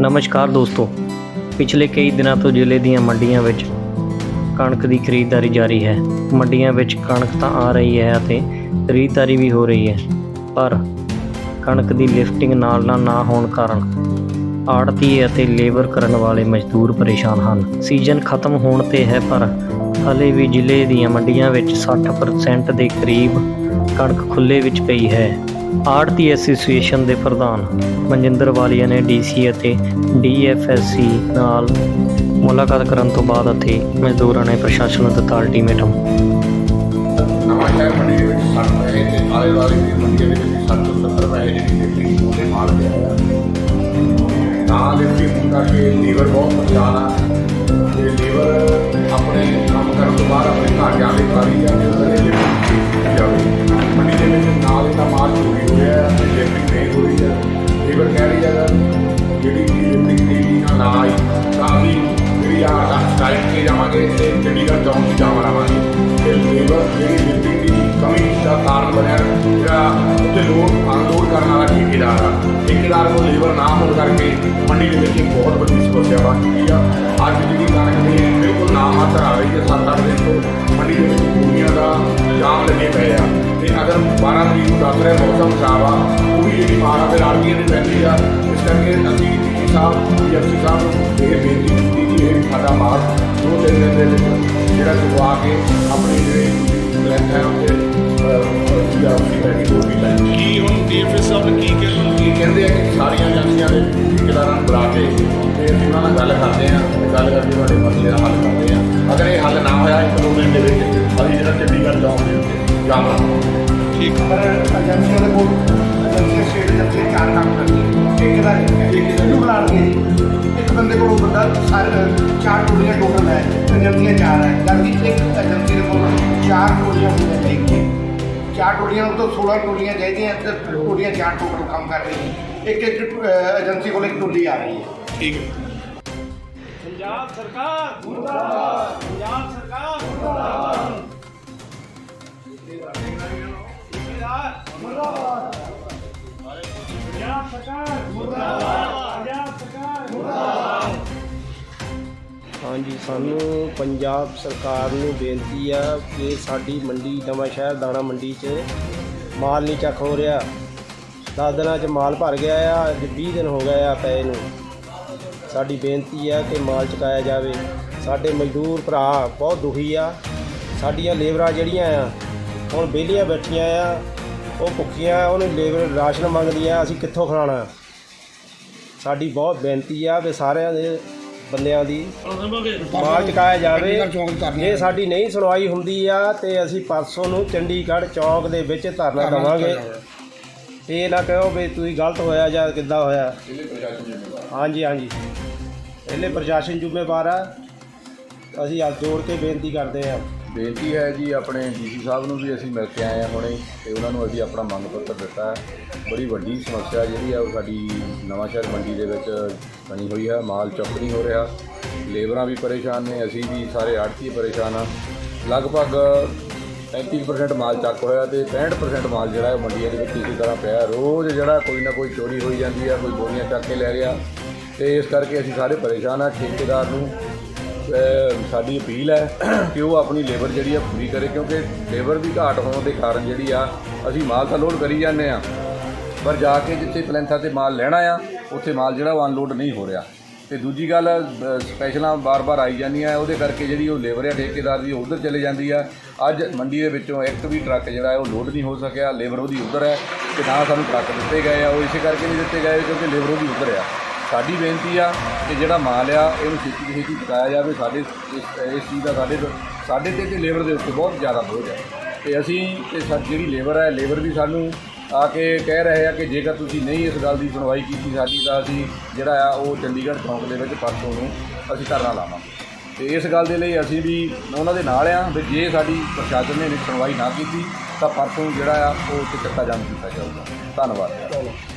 ਨਮਸਕਾਰ ਦੋਸਤੋ। ਪਿਛਲੇ ਕਈ ਦਿਨਾਂ ਤੋਂ ਜ਼ਿਲ੍ਹੇ ਦੀਆਂ ਮੰਡੀਆਂ ਵਿੱਚ ਕਣਕ ਦੀ ਖਰੀਦਦਾਰੀ ਜਾਰੀ ਹੈ। ਮੰਡੀਆਂ ਵਿੱਚ ਕਣਕ ਤਾਂ ਆ ਰਹੀ ਹੈ ਅਤੇ ਖਰੀਦਦਾਰੀ ਵੀ ਹੋ ਰਹੀ ਹੈ, ਪਰ ਕਣਕ ਦੀ ਲਿਫਟਿੰਗ ਨਾਲ ਨਾਲ ਨਾ ਹੋਣ ਕਾਰਨ ਆੜਤੀ ਅਤੇ ਲੇਬਰ ਕਰਨ ਵਾਲੇ ਮਜ਼ਦੂਰ ਪਰੇਸ਼ਾਨ ਹਨ। ਸੀਜ਼ਨ ਖਤਮ ਹੋਣ ਤੇ ਹੈ, ਪਰ ਹਲੇ ਵੀ ਜ਼ਿਲ੍ਹੇ ਦੀਆਂ ਮੰਡੀਆਂ ਵਿੱਚ 60% ਦੇ ਕਰੀਬ ਕਣਕ ਖੁੱਲੇ ਵਿੱਚ ਪਈ ਹੈ। ਆੜਤੀ ਐਸੋਸੀਏਸ਼ਨ ਦੇ ਪ੍ਰਧਾਨ ਮਨਜਿੰਦਰ ਵਾਲੀਆ ਨੇ ਡੀਸੀ ਅਤੇ ਡੀਐਫਐਸਸੀ ਨਾਲ ਮੁਲਾਕਾਤ ਕਰਨ ਤੋਂ ਬਾਅਦ ਅਤੇ ਮਜ਼ਦੂਰਾਂ ਨੇ ਪ੍ਰਸ਼ਾਸਨ ਨੂੰ ਦਿੱਤਾ ਅਲਟੀਮੇਟਮ ਨਵਾਂ ਸ਼ਹਿਰ ਮੰਡੀ ਦੇ ਵਿੱਚ 60 ਪੈਸੇ ਤੇ ਆਲੇ ਦੁਆਲੇ ਦੀ ਮੰਡੀ ਦੇ ਵਿੱਚ 60 ਤੋਂ 70 ਪੈਸੇ ਜਿਹੜੀ ਲਿਫਟਿੰਗ ਉਹਦੇ ਮਾਲ ਦੇ ਆਇਆ ਨਾ ਲਿਫਟਿੰਗ ਹੁੰਦਾ ਕਿ ਲੀਵਰ ਬਹੁਤ ਪਰੇਸ਼ਾਨ ਆ। ਤੇ ਲੀਵਰ ਆਪਣੇ ਕੰਮ ਕਰਨ ਤੋਂ ਬਾਅਦ ਆਪਣੇ ਘਰ ਜਾਣ ਦੀ ਵਾਰੀ ਆ। ਉਹਦੇ ਟਾਈਮ ਸਟਾਈਲ ਕੇ ਜਾਵਾਂਗੇ ਤੇ ਚੰਡੀਗੜ੍ਹ ਚੌਂਕ 'ਚ ਜਾਵਾਂਗੇ ਤੇ ਲੇਬਰ ਜਿਹੜੀ ਲਿਫਟਿੰਗ ਦੀ ਕਮੀ ਦਾ ਕਾਰਨ ਬਣਿਆ ਜਿਹੜਾ ਉੱਤੇ ਲੋਡ ਅਨਲੋਡ ਕਰਨ ਵਾਲਾ ਠੇਕੇਦਾਰ ਆ ਠੇਕੇਦਾਰ ਨੂੰ ਲੇਬਰ ਨਾ ਹੋਣ ਕਰਕੇ ਮੰਡੀ ਦੇ ਵਿੱਚ ਬਹੁਤ ਵੱਡੀ ਸਮੱਸਿਆ ਬਣ ਚੁੱਕੀ ਆ ਅੱਜ ਜਿਹੜੀ ਕਣਕ ਦੀ ਬਿਲਕੁਲ ਨਾ ਮਾਤਰ ਆ ਰਹੀ ਹੈ 7-8 ਦਿਨ ਤੋਂ ਮੰਡੀ ਦੇ ਵਿੱਚ ਦੁਨੀਆ ਦਾ ਜਾਮ ਲੱਗੇ ਪਏ ਆ ਅਗਰ 12 ਤਰੀਕ ਨੂੰ ਦੱਸ ਰਿਹਾ ਮੌਸਮ ਖਰਾਬ ਆ ਉਹ ਵੀ ਜਿਹੜੀ ਮਾਰਾ ਤੇ ਆੜੀਆਂ ਦੀ ਪੈਂਦੀ ਆ ਇਸ ਕਰਕੇ ਅਸੀਂ ਡੀ ਸਾਹਿਬ ਐਫਸੀ ਸਾਹਿਬ ਨੂੰ ਇਹ ਬੇਨਤੀ ਕੀਤੀ ਕਿ ਇਹ ਸਾਡਾ ਮਾਲ ਦੋ ਤਿੰਨ ਦਿਨ ਦੇ ਵਿੱਚ ਜਿਹੜਾ ਚੁਕਵਾ ਕੇ ਆਪਣੀ ਜਿਹੜੀ ਬਲੈਂਕ ਹੈ ਉਹਦੇ ਅਹ, ਜਾਂ ਆਪਣੀ ਬੈਠੀ ਹੋਰ ਵੀ ਕੀ ਹੁਣ ਡੀਐਫਐਸ ਸਾਹਿਬ ਨੇ ਕੀ ਕਿਹਾ ਕੀ ਕਹਿੰਦੇ ਆ ਕਿ ਸਾਰੀਆਂ ਏਜੰਸੀਆਂ ਦੇ ਠੇਕੇਦਾਰਾਂ ਨੂੰ ਬੁਲਾ ਕੇ ਤੇ ਅਸੀਂ ਉਹਨਾਂ ਨਾਲ ਗੱਲ ਕਰਦੇ ਆ ਗੱਲ ਕਰਕੇ ਤੁਹਾਡੇ ਮਸਲੇ ਦਾ ਹੱਲ ਕਰਦੇ ਆ। ਅਗਰ ਇਹ ਹੱਲ ਨਾ ਹੋਇਆ ਇੱਕ ਦੋ ਦਿਨ ਦੇ ਵਿੱਚ ਅਸੀਂ ਜਿਹੜਾ ਚੰਡੀਗੜ੍ਹ ਜਾਮ ਦੇ ਠੀਕ ਪਰ ਕੋਲ ਸਟੇਟ ਚਾਰ ਕੰਮ ਠੇਕੇਦਾਰ ਇੱਕ ਬੁਲਾ ਲਈਏ ਜੀ। ਇੱਕ ਬੰਦੇ ਕੋਲ ਬੰਦਾ ਸਾਰੇ ਚਾਰ ਟੋਲੀਆਂ ਟੋਟਲ ਹੈ। ਏਜੰਸੀਆਂ ਚਾਰ ਹੈ। ਜਦਕਿ ਇੱਕ ਏਜੰਸੀ ਦੇ ਕੋਲ ਚਾਰ ਟੋਲੀਆਂ ਹੁੰਦੀਆਂ ਨੇ ਇੱਕ ਚਾਰ ਟੋਲੀਆਂ ਨੂੰ ਤਾਂ 16 ਟੋਲੀਆਂ ਚਾਹੀਦੀਆਂ ਤੇ ਟੋਲੀਆਂ ਚਾਰ ਟੋਟਲ ਕੰਮ ਕਰ ਰਹੀਆਂ ਇੱਕ ਇੱਕ ਏਜੰਸੀ ਕੋਲ ਇੱਕ ਟੋਲੀ ਆ ਰਹੀ ਹੈ। ਠੀਕ ਹੈ। ਪੰਜਾਬ ਸਰਕਾਰ ਮੁਰਦਾਬਾਦ ਪੰਜਾਬ ਸਰਕਾਰ ਮੁਰਦਾਬਾਦ ਹਾਂਜੀ, ਸਾਨੂੰ ਪੰਜਾਬ ਸਰਕਾਰ ਨੂੰ ਬੇਨਤੀ ਆ ਕਿ ਸਾਡੀ ਮੰਡੀ, ਨਵਾਂ ਸ਼ਹਿਰ ਦਾਣਾ ਮੰਡੀ 'ਚ ਮਾਲ ਨਹੀਂ ਚੱਕ ਹੋ ਰਿਹਾ। ਦਸ ਦਿਨਾਂ 'ਚ ਮਾਲ ਭਰ ਗਿਆ ਆ, ਅੱਜ 20 ਦਿਨ ਹੋ ਗਏ ਆ ਪਏ ਨੂੰ। ਸਾਡੀ ਬੇਨਤੀ ਆ ਕਿ ਮਾਲ ਚੁਕਾਇਆ ਜਾਵੇ। ਸਾਡੇ ਮਜ਼ਦੂਰ ਭਰਾ ਬਹੁਤ ਦੁਖੀ ਆ। ਸਾਡੀਆਂ ਲੇਬਰਾਂ ਜਿਹੜੀਆਂ ਆ, ਹੁਣ ਵਿਹਲੀਆਂ ਬੈਠੀਆਂ ਆ, ਉਹ ਭੁੱਖੀਆਂ, ਉਹਨੂੰ ਲੇਬਰ ਰਾਸ਼ਨ ਮੰਗਦੀਆਂ, ਅਸੀਂ ਕਿੱਥੋਂ ਖਾਣਾ ਸਾਡੀ ਬਹੁਤ ਬੇਨਤੀ ਆ ਵੀ ਸਾਰਿਆਂ ਦੇ ਬੰਦਿਆਂ ਦੀ ਮਾਲ ਚੁਕਾਇਆ ਜਾਵੇ। ਜੇ ਸਾਡੀ ਨਹੀਂ ਸੁਣਵਾਈ ਹੁੰਦੀ ਆ ਤੇ ਅਸੀਂ ਪਰਸੋਂ ਨੂੰ ਚੰਡੀਗੜ੍ਹ ਚੌਕ ਦੇ ਵਿੱਚ ਧਰਨਾ ਦੇਵਾਂਗੇ। ਇਹ ਨਾ ਕਹੋ ਵੀ ਤੁਸੀਂ ਗਲਤ ਹੋਇਆ ਜਾਂ ਕਿੱਦਾਂ ਹੋਇਆ। ਹਾਂਜੀ ਹਾਂਜੀ। ਇਹਲੇ ਪ੍ਰਸ਼ਾਸਨ ਜ਼ਿੰਮੇਵਾਰ ਆ। ਅਸੀਂ ਹੱਥ ਜੋੜ ਕੇ ਬੇਨਤੀ ਕਰਦੇ ਹਾਂ ਬੇਨਤੀ ਹੈ ਜੀ ਆਪਣੇ ਡੀਸੀ ਸਾਹਿਬ ਨੂੰ ਵੀ ਅਸੀਂ ਮਿਲ ਕੇ ਆਏ ਹਾਂ ਹੁਣੇ ਤੇ ਉਹਨਾਂ ਨੂੰ ਅਸੀਂ ਆਪਣਾ ਮੰਗ ਪੱਤਰ ਦਿੱਤਾ ਹੈ। ਬੜੀ ਵੱਡੀ ਸਮੱਸਿਆ ਜਿਹੜੀ ਆ ਉਹ ਸਾਡੀ ਨਵਾਂ ਸ਼ਹਿਰ ਮੰਡੀ ਦੇ ਵਿੱਚ ਬਣੀ ਹੋਈ ਹੈ ਮਾਲ ਚੁੱਕ ਨਹੀਂ ਹੋ ਰਿਹਾ। ਲੇਬਰਾਂ ਵੀ ਪਰੇਸ਼ਾਨ ਨੇ, ਅਸੀਂ ਵੀ ਸਾਰੇ ਆੜਤੀ ਪਰੇਸ਼ਾਨ ਆ। ਲਗਭਗ 35% ਮਾਲ ਚੱਕ ਹੋਇਆ ਤੇ 65% ਮਾਲ ਜਿਹੜਾ ਹੈ ਉਹ ਮੰਡੀਆਂ ਦੇ ਵਿੱਚ ਇਸੇ ਤਰ੍ਹਾਂ ਪਿਆ। ਰੋਜ਼ ਜਿਹੜਾ ਕੋਈ ਨਾ ਕੋਈ ਚੋਰੀ ਹੋਈ ਜਾਂਦੀ ਆ, ਕੋਈ ਬੋਰੀਆਂ ਚੱਕ ਕੇ ਲੈ ਰਿਹਾ ਤੇ ਇਸ ਕਰਕੇ ਅਸੀਂ ਸਾਰੇ ਪਰੇਸ਼ਾਨ ਆ ਠੇਕੇਦਾਰ ਨੂੰ। ਸਾਡੀ ਅਪੀਲ ਹੈ ਕਿ ਉਹ ਆਪਣੀ ਲੇਬਰ ਜਿਹੜੀ ਆ ਪੂਰੀ ਕਰੇ, ਕਿਉਂਕਿ ਲੇਬਰ ਵੀ ਘਾਟ ਹੋਣ ਦੇ ਕਾਰਨ ਜਿਹੜੀ ਆ, ਅਸੀਂ ਮਾਲ ਤਾਂ ਲੋਡ ਕਰੀ ਜਾਂਦੇ ਆ ਪਰ ਜਾ ਕੇ ਜਿੱਥੇ ਪਲੈਂਥਾ ਤੇ ਮਾਲ ਲੈਣਾ ਆ, ਉੱਥੇ ਮਾਲ ਜਿਹੜਾ ਉਹ ਅਨਲੋਡ ਨਹੀਂ ਹੋ ਰਿਹਾ। ਤੇ ਦੂਜੀ ਗੱਲ ਸਪੈਸ਼ਲਾਂ ਬਾਰ-ਬਾਰ ਆਈ ਜਾਂਦੀਆਂ ਉਹਦੇ ਕਰਕੇ ਜਿਹੜੀ ਉਹ ਲੇਬਰ ਆ, ਠੇਕੇਦਾਰ ਦੀ ਉਧਰ ਚਲੇ ਜਾਂਦੀ ਆ। ਅੱਜ ਮੰਡੀ ਦੇ ਵਿੱਚੋਂ ਇੱਕ ਵੀ ਟਰੱਕ ਜਿਹੜਾ ਉਹ ਲੋਡ ਨਹੀਂ ਹੋ ਸਕਿਆ ਲੇਬਰ ਉਹਦੀ ਉਧਰ ਹੈ, ਤੇ ਨਾ ਸਾਨੂੰ ਟਰੱਕ ਦਿੱਤੇ ਗਏ ਆ, ਉਹ ਇਸੇ ਕਰਕੇ ਨਹੀਂ ਦਿੱਤੇ ਗਏ, ਕਿਉਂਕਿ ਲੇਬਰ ਉਹਦੀ ਉਧਰ ਆ। ਸਾਡੀ ਬੇਨਤੀ ਆ ਕਿ ਜਿਹੜਾ ਮਾਲ ਆ, ਇਹਨੂੰ ਛੇਤੀ ਤੋਂ ਛੇਤੀ ਚੁਕਾਇਆ ਜਾਵੇ। ਸਾਡੇ ਇਸ ਇਸ ਚੀਜ਼ ਦਾ ਸਾਡੇ ਸਾਡੇ ਤੇ ਤੇ ਲੇਬਰ ਦੇ ਉੱਤੇ ਬਹੁਤ ਜ਼ਿਆਦਾ ਬੋਝ ਹੈ ਤੇ ਅਸੀਂ ਤੇ ਸਾਡੀ ਜਿਹੜੀ ਲੇਬਰ ਹੈ ਲੇਬਰ ਵੀ ਸਾਨੂੰ ਆ ਕੇ ਕਹਿ ਰਹੇ ਆ ਕਿ ਜੇਕਰ ਤੁਸੀਂ ਨਹੀਂ ਇਸ ਗੱਲ ਦੀ ਸੁਣਵਾਈ ਕੀਤੀ ਸਾਡੀ, ਤਾਂ ਅਸੀਂ ਜਿਹੜਾ ਆ, ਉਹ ਚੰਡੀਗੜ੍ਹ ਚੌਂਕ ਦੇ ਵਿੱਚ ਪਰਸੋਂ ਨੂੰ ਅਸੀਂ ਧਰਨਾ ਲਾਵਾਂਗੇ। ਤੇ ਇਸ ਗੱਲ ਦੇ ਲਈ ਅਸੀਂ ਵੀ ਉਹਨਾਂ ਦੇ ਨਾਲ ਆ ਵੀ ਜੇ ਸਾਡੀ ਪ੍ਰਸ਼ਾਸਨ ਨੇ ਸੁਣਵਾਈ ਨਾ ਕੀਤੀ, ਤਾਂ ਪਰਸੋਂ ਜਿਹੜਾ ਆ, ਉਹ ਉੱਤੇ ਚੱਕਾ ਜਾਮ ਕੀਤਾ ਜਾਊਗਾ। ਧੰਨਵਾਦ।